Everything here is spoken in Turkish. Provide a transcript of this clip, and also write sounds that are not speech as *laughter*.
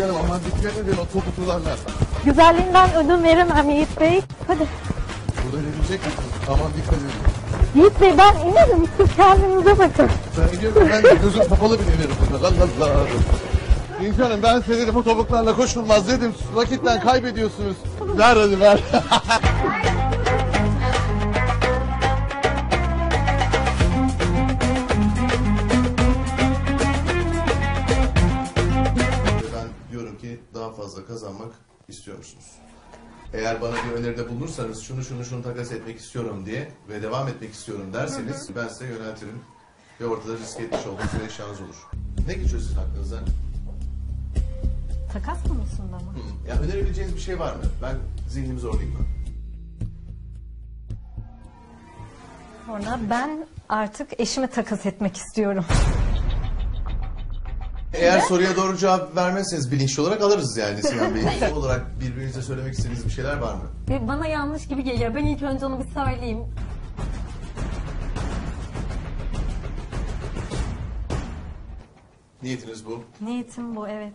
canım aman dikkat edin o topuklularla. Güzelliğinden ödün veremem Yiğit Bey. Hadi. Burada inebilecek misin? Aman dikkat edin. Yiğit Bey ben inerim. Siz kendinize bakın. Sen gidiyorsun ben de gözüm kapalı binerim burada. Allah Allah. İnsanım ben size dedim o topuklarla koşulmaz dedim. Vakitten kaybediyorsunuz. Ver hadi ver. *laughs* Diyorum ki daha fazla kazanmak istiyor musunuz? Eğer bana bir öneride bulunursanız şunu şunu şunu takas etmek istiyorum diye ve devam etmek istiyorum derseniz ben size yöneltirim ve ortada risk etmiş olduğunuz bir eşyanız olur. Ne geçiyor sizin aklınızdan? Takas konusunda mı? Hı. Ya önerebileceğiniz bir şey var mı? Ben zihnimi zorlayayım mı? Sonra ben artık eşime takas etmek istiyorum. Eğer soruya doğru cevap vermezseniz bilinçli olarak alırız yani Sinan Bey. Son olarak birbirinize söylemek istediğiniz bir şeyler var mı? Ve Bana yanlış gibi geliyor. Ben ilk önce onu bir söyleyeyim. Niyetiniz bu. Niyetim bu evet.